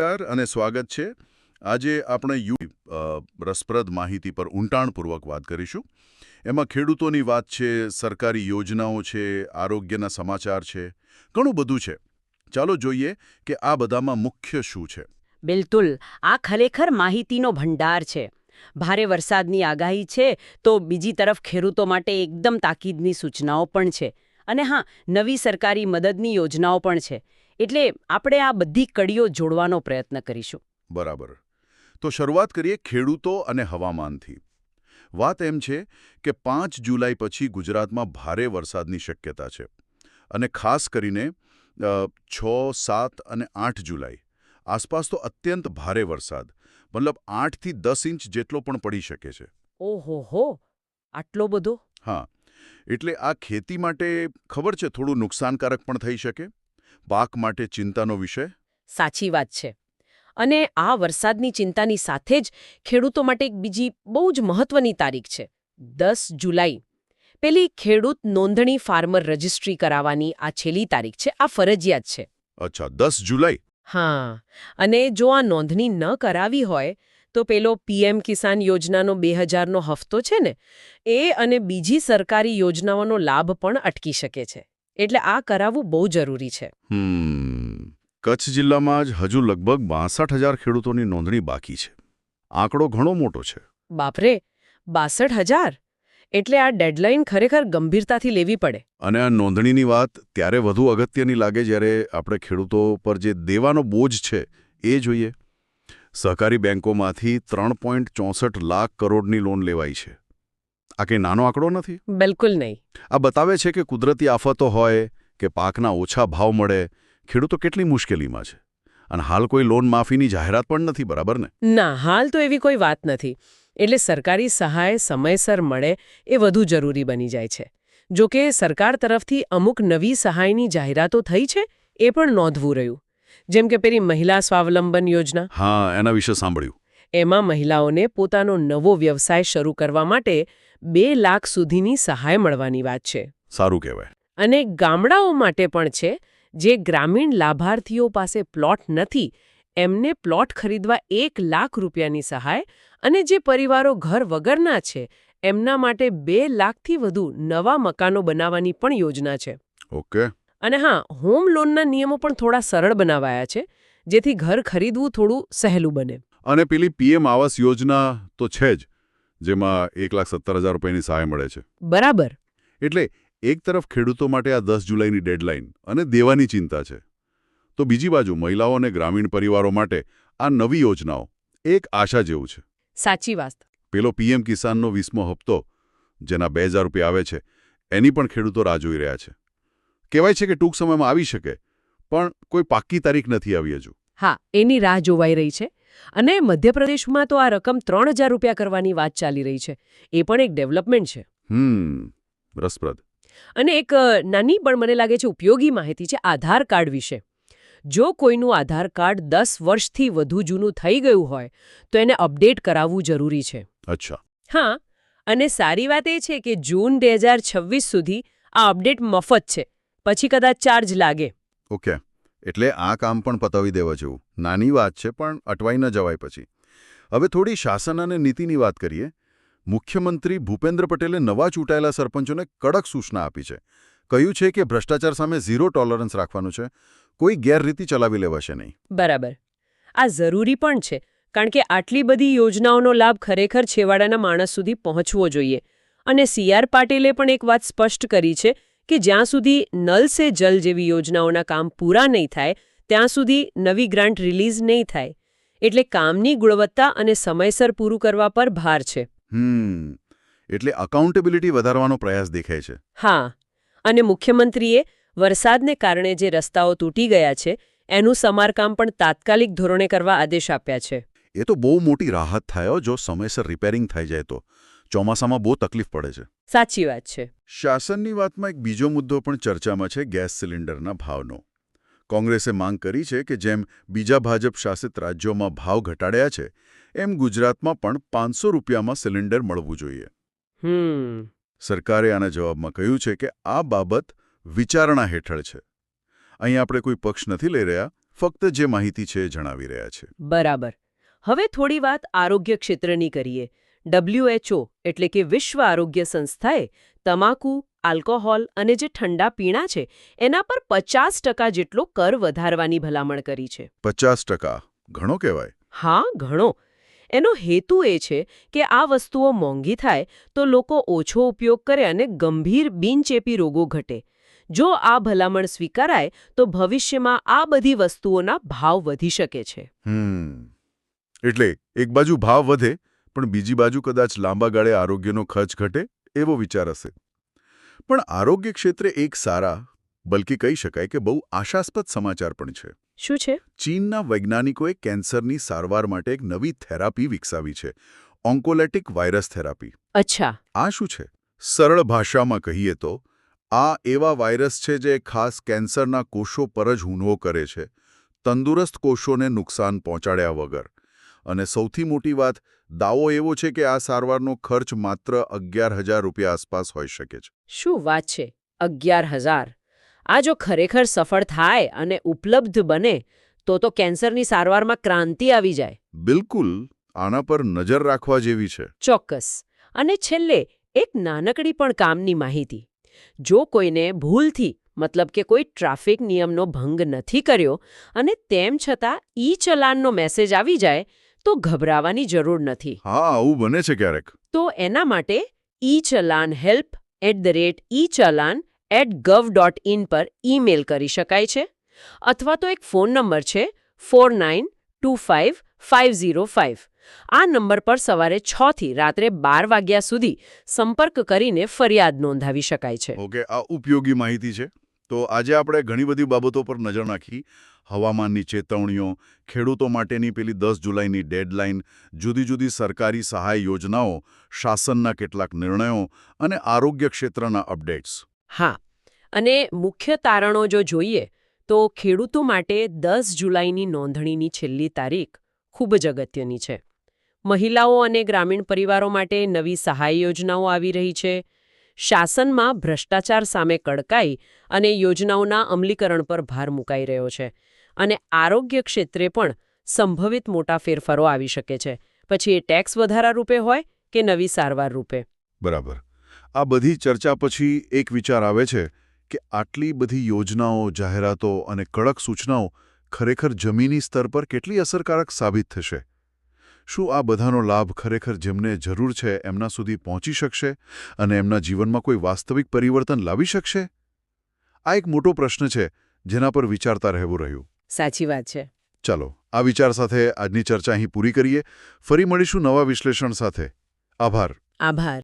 નમસ્કાર અને સ્વાગત છે. આજે આપણે યુ રસપ્રદ માહિતી પર ઊંડાણપૂર્વક વાત કરીશું. એમાં ખેડૂતોની વાત છે, સરકારી યોજનાઓ છે, આરોગ્યના સમાચાર છે, ઘણું બધું છે. ચાલો જોઈએ કે આ બધામાં મુખ્ય શું છે. બિલકુલ, આ ખરેખર માહિતીનો ભંડાર છે. ભારે વરસાદની આગાહી છે તો બીજી તરફ ખેડૂતો માટે એકદમ તાકીદની સૂચનાઓ પણ છે. અને હા, નવી સરકારી મદદની યોજનાઓ પણ છે. એટલે આપણે આ બધી કડીઓ જોડવાનો પ્રયત્ન કરીશું. બરાબર. તો શરૂઆત કરીએ ખેડૂતો અને હવામાનથી. વાત એમ છે કે પાંચ જુલાઈ પછી ગુજરાતમાં ભારે વરસાદની શક્યતા છે. અને ખાસ કરીને છ સાત અને આઠ જુલાઈ. આસપાસ તો અત્યંત ભારે વરસાદ. મતલબ આઠથી દસ ઇંચ જેટલો પણ પડી શકે છે. ઓહો હો આટલો બધો? હા. એટલે આ ખેતી માટે ખબર છે થોડું નુકસાનકારક પણ થઈ શકે? પાક માટે ચિંતાનો વિષય? સાચી વાત છે. અને આ વરસાદની ચિંતાની સાથે જ ખેડૂતો માટે એક બીજી બહુ જ મહત્વની તારીખ છે દસ જુલાઈ. પેલી ખેડૂત નોંધણી ફાર્મર રજિસ્ટ્રી કરાવવાની આ છેલ્લી તારીખ છે આ ફરજિયાત છે. અચ્છા દસ જુલાઈ? હા અને જો આ નોંધણી ન કરાવી હોય તો પેલો પીએમ કિસાન યોજનાનો બે હજારનો હફતો છે ને એ અને બીજી સરકારી યોજનાઓનો લાભ પણ અટકી શકે છે. એટલે આ કરાવવું બહુ જરૂરી છે. કચ્છ જિલ્લામાં જ હજુ લગભગ બાસઠ હજાર ખેડૂતોની નોંધણી બાકી છે. આંકડો ઘણો મોટો છે. બાપરે બાસઠ હજાર? એટલે આ ડેડલાઇન ખરેખર ગંભીરતાથી લેવી પડે. અને આ નોંધણીની વાત ત્યારે વધુ અગત્યની લાગે જ્યારે આપણે ખેડૂતો પર જે દેવાનો બોજ છે એ જોઈએ. સહકારી બેંકોમાંથી ત્રણ પોઈન્ટ ચોસઠ લાખ કરોડની લોન લેવાઈ છે. આ કંઈ નાનો આંકડો નથી? બિલકુલ નહીં. આ બતાવે છે કે કુદરતી આફતો હોય કે પાકના ઓછા ભાવ મળે ખેડૂતો કેટલી મુશ્કેલીમાં છે. અને હાલ કોઈ લોન માફીની જાહેરાત પણ નથી બરાબર ને? ના હાલ તો એવી કોઈ વાત નથી. એટલે સરકારી સહાય સમયસર મળે એ વધુ જરૂરી બની જાય છે. જો કે સરકાર તરફથી અમુક નવી સહાયની જાહેરાતો થઈ છે એ પણ નોંધવું રહ્યું. જેમ કે પેલી મહિલા સ્વાવલંબન યોજના. હા એના વિશે સાંભળ્યું. એમાં મહિલાઓને પોતાનો નવો વ્યવસાય શરૂ કરવા માટે બે લાખ સુધીની સહાય મળવાની વાત છે. સારું કહેવાય. અને ગામડાઓ માટે પણ છે જે ગ્રામીણ લાભાર્થીઓ પાસે પ્લોટ નથી એમને પ્લોટ ખરીદવા એક લાખ રૂપિયાની સહાય અને જે પરિવારો ઘર વગરના છે એમના માટે બે લાખથી વધુ નવા મકાનો બનાવવાની પણ યોજના છે. ઓકે. અને હા હોમ લોનના નિયમો પણ થોડા સરળ બનાવાયા છે જેથી ઘર ખરીદવું થોડું સહેલું બને. અને પેલી પીએમ આવાસ યોજના તો છે જ. જેમાં એક લાખ સત્તર હજાર રૂપિયાની સહાય મળે છે. બરાબર. એટલે એક તરફ ખેડૂતો માટે આ દસ જુલાઈની ડેડલાઇન અને દેવાની ચિંતા છે. તો બીજી બાજુ મહિલાઓ અને ગ્રામીણ પરિવારો માટે આ નવી યોજનાઓ એક આશા જેવું છે. સાચી વાત. પેલો પીએમ કિસાનનો વીસમો હપ્તો જેના બે હજાર રૂપિયા આવે છે એની પણ ખેડૂતો રાહ જોઈ રહ્યા છે. કહેવાય છે કે ટૂંક સમયમાં આવી શકે પણ કોઈ પાક્કી તારીખ નથી આવી હજુ. હા એની રાહ જોવાઈ રહી છે. અને મધ્યપ્રદેશમાં તો આ રકમ ત્રણ હજાર રૂપિયા કરવાની વાત ચાલી રહી છે. એ પણ એક ડેવલપમેન્ટ છે. હમ રસપ્રદ. અને એક નાની પણ મને લાગે છે ઉપયોગી માહિતી છે આધાર કાર્ડ વિશે. જો કોઈનું આધાર કાર્ડ દસ વર્ષથી વધુ જૂનું થઈ ગયું હોય તો એને અપડેટ કરાવવું જરૂરી છે. અચ્છા. હા અને સારી વાત એ છે કે જૂન બે હજાર છવ્વીસ સુધી આ અપડેટ મફત છે. પછી કદાચ ચાર્જ લાગે. ઓકે. એટલે આ કામ પણ પતાવી દેવા જેવું. નાની વાત છે, પણ અટવાઈ ન જવાય પછી. હવે થોડી શાસન અને નીતિની વાત કરીએ. મુખ્યમંત્રી ભૂપેન્દ્ર પટેલે નવા ચૂંટાયેલા સરપંચોને કડક સૂચના આપી છે. કહ્યું છે કે ભ્રષ્ટાચાર સામે ઝીરો ટોલરન્સ રાખવાનું છે. કોઈ ગેરરીતિ ચલાવી લેવાશે નહીં. બરાબર. આ જરૂરી પણ છે, કારણ કે આટલી બધી યોજનાઓનો લાભ ખરેખર છેવાડાના માણસ સુધી પહોંચવો જોઈએ. અને સી આર પાટીલે પણ એક વાત સ્પષ્ટ કરી છે કે જ્યાં સુધી નલ સે જલ જેવી યોજનાઓના કામ પૂરા નહીં થાય ત્યાં સુધી નવી ગ્રાન્ટ રિલીઝ નહીં થાય. એટલે કામની ગુણવત્તા અને સમયસર પૂરું કરવા પર ભાર છે. હમ. એટલે અકાઉન્ટેબિલિટી વધારવાનો પ્રયાસ દેખાય છે. હા. અને મુખ્યમંત્રીએ વરસાદને કારણે જે રસ્તાઓ તૂટી ગયા છે એનું સમારકામ પણ તાત્કાલિક ધોરણે કરવા આદેશ આપ્યા છે. એ તો બહુ મોટી રાહત થાય જો સમયસર રિપેરિંગ થઈ જાય તો. ચોમાસામાં બહુ તકલીફ પડે છે. સાચી વાત છે. શાસનની વાતમાં એક બીજો મુદ્દો પણ ચર્ચામાં છે ગેસ સિલિન્ડરના ભાવનો. કોંગ્રેસે માંગ કરી છે કે જેમ બીજા ભાજપ શાસિત રાજ્યોમાં ભાવ ઘટાડ્યા છે એમ ગુજરાતમાં પણ પાંચસો રૂપિયામાં સિલિન્ડર મળવું જોઈએ. હમ. સરકારે આના જવાબમાં કહ્યું છે કે આ બાબત વિચારણા હેઠળ છે. અહીં આપણે કોઈ પક્ષ નથી લઈ રહ્યા ફક્ત જે માહિતી છે એ જણાવી રહ્યા છે. બરાબર. હવે થોડી વાત આરોગ્ય ક્ષેત્રની કરીએ. WHO એટલે કે વિશ્વ આરોગ્ય સંસ્થાએ તમાકુ આલ્કોહોલ અને જે ઠંડા પીણા છે એના પર પચાસ ટકા જેટલો કર વધારવાની ભલામણ કરી છે. પચાસ ટકા? ઘણો કહેવાય. હા ઘણો. એનો હેતુ એ છે કે આ વસ્તુઓ મોંઘી થાય તો લોકો ઓછો ઉપયોગ કરે અને ગંભીર બિનચેપી રોગો ઘટે. જો આ ભલામણ સ્વીકારાય તો ભવિષ્યમાં આ બધી વસ્તુઓના ભાવ વધી શકે છે. એટલે એક બાજુ ભાવ વધે પણ બીજી બાજુ કદાચ લાંબા ગાળે આરોગ્યનો ખર્ચ ઘટે એવો વિચાર હશે. પણ આરોગ્ય ક્ષેત્રે એક સારા બલકી કહી શકાય કે બહુ આશાસ્પદ સમાચાર પણ છે. શું છે? ચીનના વૈજ્ઞાનિકોએ કેન્સરની સારવાર માટે એક નવી થેરાપી વિકસાવી છે ઓન્કોલેટિક વાયરસ થેરાપી. અચ્છા. આ શું છે? સરળ ભાષામાં કહીએ તો આ એવા વાયરસ છે જે ખાસ કેન્સરના કોષો પર જ હુમલો કરે છે તંદુરસ્ત કોષોને નુકસાન પહોંચાડ્યા વગર. અને સૌથી મોટી વાત દાવો એવો છે કે આ સારવારનો ખર્ચ માત્ર અગિયાર હજાર રૂપિયા આસપાસ હોઈ શકે છે. શું વાત છે? અગિયાર હજાર? આ જો ખરેખર સફળ થાય અને ઉપલબ્ધ બને તો તો કેન્સરની સારવારમાં ક્રાંતિ આવી જાય. બિલકુલ આના પર નજર રાખવા જેવી છે. ચોક્કસ. અને છેલ્લે એક નાનકડી પણ કામની માહિતી. જો કોઈને ભૂલથી મતલબ કે કોઈ ટ્રાફિક નિયમનો ભંગ નથી કર્યો અને તેમ છતાં ઈ ચલાનનો મેસેજ આવી જાય તો ગભરાવાની જરૂર નથી. હા આવું બને છે ક્યારેક. તો એના માટે E challan help at the rate E challan at gov dot in પર ઈમેલ કરી શકાય છે. અથવા તો એક ફોન નંબર છે four nine two five five zero five. આ નંબર પર સવારે છ થી રાત્રે બાર વાગ્યા સુધી સંપર્ક કરીને ફરિયાદ નોંધાવી શકાય છે. ઓકે આ ઉપયોગી માહિતી છે. તો આજે આપણે ઘણી બધી બાબતો પર નજર નાખી. હવામાનની ચેતવણીઓ, ખેડૂતો માટેની પેલી દસ જુલાઈની ડેડલાઇન જુદી જુદી સરકારી સહાય યોજનાઓ, શાસનના કેટલાક નિર્ણયો અને આરોગ્ય ક્ષેત્રના અપડેટ્સ. હા, અને મુખ્ય તારણો જો જોઈએ, તો ખેડૂતો માટે દસ જુલાઈની નોંધણીની છેલ્લી તારીખ ખૂબ જ અગત્યની છે. મહિલાઓ અને ગ્રામીણ પરિવારો માટે નવી સહાય યોજનાઓ આવી રહી છે. શાસનમાં ભ્રષ્ટાચાર સામે કડકાઈ અને યોજનાઓના અમલીકરણ પર ભાર મુકાઈ રહ્યો છે. અને આરોગ્ય ક્ષેત્રે પણ સંભવિત મોટા ફેરફારો આવી શકે છે. પછી એ ટેક્સ વધારા રૂપે હોય કે નવી સારવાર રૂપે? બરાબર. આ બધી ચર્ચા પછી એક વિચાર આવે છે કે આટલી બધી યોજનાઓ, જાહેરાતો અને કડક સૂચનાઓ ખરેખર જમીની સ્તર પર કેટલી અસરકારક સાબિત થશે? શું આ બધાનો લાભ ખરેખર જેમને જરૂર છે એમના સુધી પહોંચી શકશે અને એમના જીવનમાં કોઈ વાસ્તવિક પરિવર્તન લાવી શકશે? આ એક મોટો પ્રશ્ન છે જેના પર વિચારતા રહેવું રહ્યું. સાચી વાત છે. ચાલો આ વિચાર સાથે આજની ચર્ચા અહીં પૂરી કરીએ. ફરી મળીશું નવા વિશ્લેષણ સાથે. આભાર. આભાર.